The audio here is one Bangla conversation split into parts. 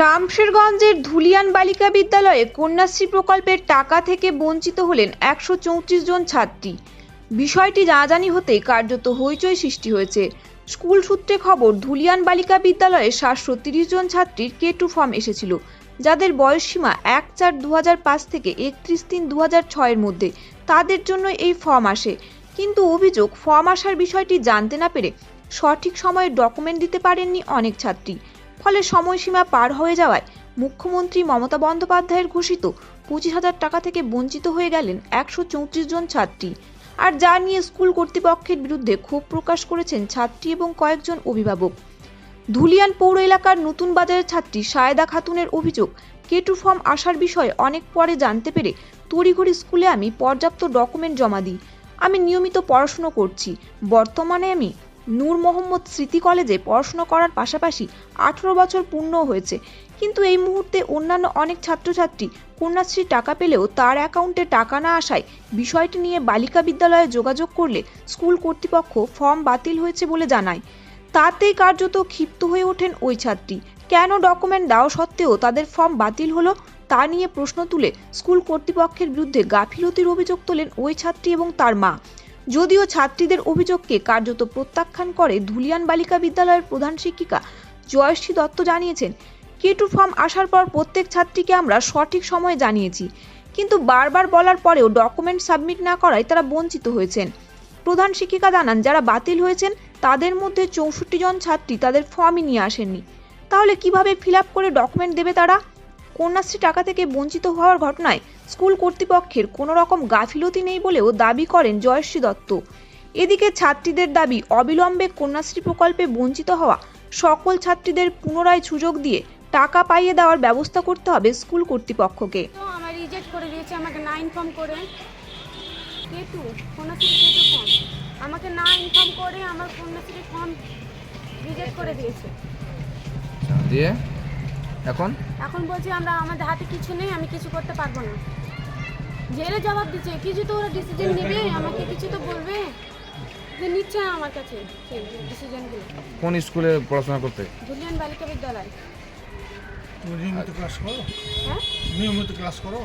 শামশেরগঞ্জের ধুলিয়ান বালিকা বিদ্যালয়ে কন্যাশ্রী প্রকল্পের টাকা থেকে বঞ্চিত হলেন একশো চৌত্রিশ জন ছাত্রী। বিষয়টি জানাজানি হতেই কার্যত হইচই সৃষ্টি হয়েছে। স্কুল সূত্রে খবর, ধুলিয়ান বালিকা বিদ্যালয়ে সাতশো তিরিশ জন ছাত্রীর কে টু ফর্ম এসেছিল, যাদের বয়সসীমা এক চার দু থেকে একত্রিশ তিন দু ছয়ের মধ্যে। তাদের জন্য এই ফর্ম আসে। কিন্তু অভিযোগ, ফর্ম আসার বিষয়টি জানতে না পেরে সঠিক সময়ে ডকুমেন্ট দিতে পারেননি অনেক ছাত্রী। ফলে সময়সীমা পার হয়ে যাওয়ায় মুখ্যমন্ত্রী মমতা বন্দ্যোপাধ্যায়ের ঘোষিত পঁচিশ হাজার টাকা থেকে বঞ্চিত হয়ে গেলেন একশো চৌত্রিশ জন ছাত্রী। আর যা নিয়ে স্কুল কর্তৃপক্ষের বিরুদ্ধে ক্ষোভ প্রকাশ করেছেন ছাত্রী এবং কয়েকজন অভিভাবক। ধুলিয়ান পৌর এলাকার নতুন বাজারের ছাত্রী সায়দা খাতুনের অভিযোগ, কেটু ফর্ম আসার বিষয়ে অনেক পরে জানতে পেরে তড়িঘড়ি স্কুলে আমি পর্যাপ্ত ডকুমেন্ট জমা দিই। আমি নিয়মিত পড়াশুনো করছি। বর্তমানে আমি নূর মোহাম্মদ স্মৃতি কলেজে পড়াশুনো করার পাশাপাশি আঠেরো বছর পূর্ণ হয়েছে। কিন্তু এই মুহূর্তে অন্যান্য অনেক ছাত্রছাত্রী কন্যাশ্রী টাকা পেলেও তার অ্যাকাউন্টে টাকা না আসায় বিষয়টি নিয়ে বালিকা বিদ্যালয়ে যোগাযোগ করলে স্কুল কর্তৃপক্ষ ফর্ম বাতিল হয়েছে বলে জানায়। তাতেই কার্যত ক্ষিপ্ত হয়ে ওঠেন ওই ছাত্রী। কেন ডকুমেন্ট দেওয়া সত্ত্বেও তাদের ফর্ম বাতিল হলো তা নিয়ে প্রশ্ন তুলে স্কুল কর্তৃপক্ষের বিরুদ্ধে গাফিলতির অভিযোগ তোলেন ওই ছাত্রী এবং তার মা। যদিও ছাত্রীদের অভিযোগকে কার্যত প্রত্যাখ্যান করে ধুলিয়ান বালিকা বিদ্যালয়ের প্রধান শিক্ষিকা জয়শ্রী দত্ত জানিয়েছেন কে টু ফর্ম আসার পর প্রত্যেক ছাত্রীকে আমরা সঠিক সময়ে জানিয়েছি, কিন্তু বারবার বলার পরেও ডকুমেন্ট সাবমিট না করায় তারা বঞ্চিত হয়েছেন। প্রধান শিক্ষিকা জানান, যারা বাতিল হয়েছেন, তাদের মধ্যে চৌষট্টি জন ছাত্রী তাদের ফর্মই নিয়ে আসেননি। তাহলে কীভাবে ফিল করে ডকুমেন্ট দেবে তারা? কন্যাশ্রী টাকা থেকে বঞ্চিত হওয়ার ঘটনায় স্কুল কর্তৃপক্ষের কোনো রকম গাফিলতি নেই বলেও দাবি করেন জয়শ্রী দত্ত। এদিকে ছাত্রীদের দাবি অবিলম্বে কন্যাশ্রী প্রকল্পে বঞ্চিত হওয়া সকল ছাত্রীদের পুনরায় সুযোগ দিয়ে টাকা পাইয়ে দেওয়ার ব্যবস্থা করতে হবে স্কুল কর্তৃপক্ষকে। আমার রিজেক্ট করে দিয়েছে আমাকে না ইনফর্ম করে K two Kanyashree K two form আমাকে না ইনফর্ম করে আমার কন্যাশ্রী ফর্ম রিজেক্ট করে দিয়েছে। আচ্ছা, দিয়ে? এখন? এখন বলছে আমরা আমাদের হাতে কিছু নেই আমি কিছু করতে পারব না। জেলে জবাব দিচ্ছে। কিছু তো ওরা ডিসিশন নেবে? আমাকে কিছু তো বলবে? যে নিচ্ছে না আমার কাছে সেই ডিসিশনগুলো কোন স্কুলে পড়াশোনা করতে? জুলিয়ান বালিকা বিদ্যালয়। তুমি নিয়মিত ক্লাস করো? হ্যাঁ? নিয়মিত ক্লাস করো?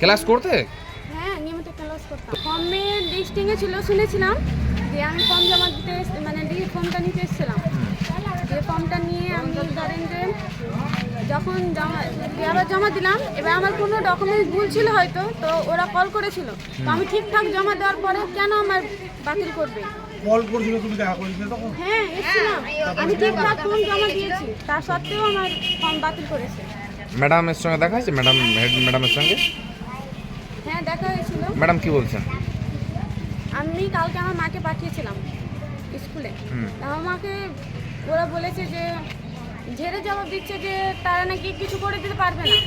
ক্লাস করতে? হ্যাঁ নিয়মিত ক্লাস করতাম। ফর্মের লিস্টিংয়ে ছিল শুনেছিলাম যে আমি ফর্ম জমা দিতে মানে ফর্মটা নিতে এসেছিলাম যে ফর্মটা নিয়ে আমি ধরেন যে যখন জমা আবার জমা দিলাম এবার আমার কোনো ডকুমেন্টস ভুল ছিল হয়তো তো ওরা কল করেছিল। তো আমি ঠিকঠাক জমা দেওয়ার পরে কেন আমার বাতিল করবে? কল করছিল তুমি দেখা করেছিলে তখন? হ্যাঁ এসেছিলাম। আমি ঠিকঠাক ফর্ম জমা দিয়েছি। তা সত্ত্বেও আমার ফর্ম বাতিল করেছে। ম্যাডামের সঙ্গে দেখা হয়েছে? ম্যাডাম হেড ম্যাডামের সঙ্গে? হ্যাঁ দেখা হয়েছিল। ম্যাডাম কি বলছেন? আমি কালকে আমার মাকে পাঠিয়েছিলাম স্কুলে। হুম। তা আমাকে ওরা বলেছে যে ঝেড়ে জবাব দিচ্ছে যে তারা নাকি কিছু করে দিতে পারবে না।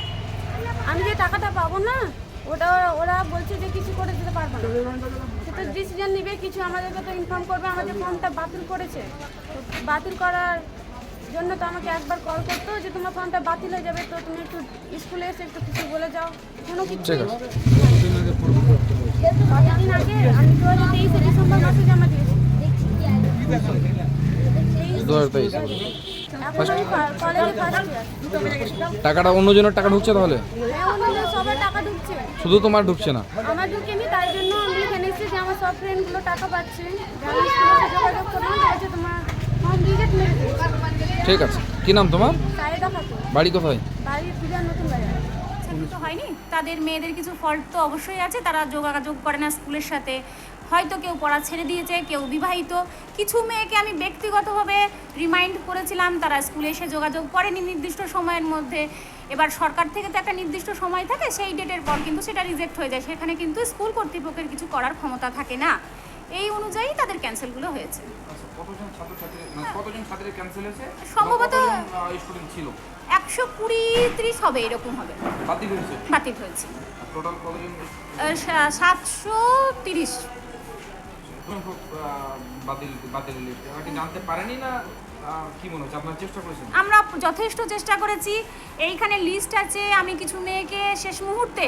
আমি যে টাকাটা পাবো না ওটা ওরা বলছে যে কিছু করে দিতে পারবে না। সে তো ডিসিশন নিবে কিছু আমাদেরকে তো ইনফর্ম করবে আমাদের ফর্মটা বাতিল করেছে। তো বাতিল করার জন্য তো আমাকে একবার কল করতো যে তোমার ফর্মটা বাতিল হয়ে যাবে তো তুমি একটু স্কুলে এসে একটু কিছু বলে যাও। কোনো কিছু আছে। আগে? আমি দু হাজার তেইশে ডিসেম্বর মাসে জমা দিয়েছি। দু হাজার তেইশ টাকাটা অন্যজনের টাকা ঢুকছে তাহলে? হ্যাঁ শুধু তোমার ঢুকছে না? আমার ঢুকেনি তাই জন্য আমি এখানে এসেছি যে আমার সব ফ্রেন্ডগুলো টাকা পাচ্ছে। যোগাযোগ করলাম বলছে তোমার ফর্ম রিজেক্ট মেরে দিয়েছে ঠিক আছে। কি নাম তোমার? বাড়ি কোথায়? পূজার নতুন বাজার। তো হয়নি। তাদের মেয়েদের কিছু ফল্ট তো অবশ্যই আছে। তারা যোগাযোগ করে না স্কুলের সাথে। হয়তো কেউ পড়া ছেড়ে দিয়েছে, কেউ বিবাহিত। কিছু মেয়েকে আমি ব্যক্তিগতভাবে রিমাইন্ড করেছিলাম, তারা স্কুলে এসে যোগাযোগ করেনি নির্দিষ্ট সময়ের মধ্যে। এবার সরকার থেকে তো একটা নির্দিষ্ট সময় থাকে, সেই ডেটের পর কিন্তু সেটা রিজেক্ট হয়ে যায়। সেখানে কিন্তু স্কুল কর্তৃপক্ষের কিছু করার ক্ষমতা থাকে না। এই অনুযায়ী তাদের ক্যান্সেলগুলো হয়েছে। কতজন ছাত্রছাত্রী মানে কতজন ক্যান্সেল হয়েছে? সম্ভবত স্টুডেন্ট ছিল? একশো কুড়ি ত্রিশ হবে এরকম হবে। বাতিল হয়েছে? বাতিল হয়েছে। টোটাল কতজন? সাতশো তিরিশ। বাতিল বাতিল কি জানতে পারেনি না আমরা যথেষ্ট চেষ্টা করেছি। এইখানে লিস্ট আছে আমি কিছু মেয়েকে শেষ মুহূর্তে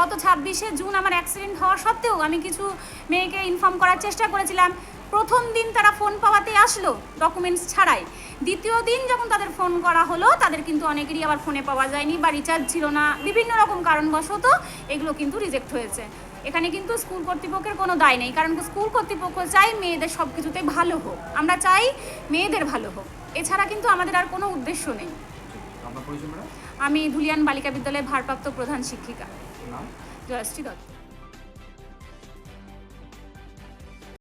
গত ছাব্বিশে জুন আমার অ্যাক্সিডেন্ট হওয়া সত্ত্বেও আমি কিছু মেয়েকে ইনফর্ম করার চেষ্টা করেছিলাম। প্রথম দিন তারা ফোন পাওয়াতে আসলো ডকুমেন্টস ছাড়াই। দ্বিতীয় দিন যখন তাদের ফোন করা হলো তাদের কিন্তু অনেকেরই আবার ফোনে পাওয়া যায়নি বা রিচার্জ ছিল না। বিভিন্ন রকম কারণবশত এগুলো কিন্তু রিজেক্ট হয়েছে। এখানে কিন্তু স্কুল কর্তৃপক্ষের কোনো দায় নেই কারণ স্কুল কর্তৃপক্ষ চাই মেয়েদের সব কিছুতে ভালো হোক। আমরা চাই মেয়েদের ভালো হোক। এছাড়া কিন্তু আমাদের আর কোনো উদ্দেশ্য নেই। আমি ধুলিয়ান বালিকা বিদ্যালয়ের ভারপ্রাপ্ত প্রধান শিক্ষিকা। নাম জয়শ্রী দত্ত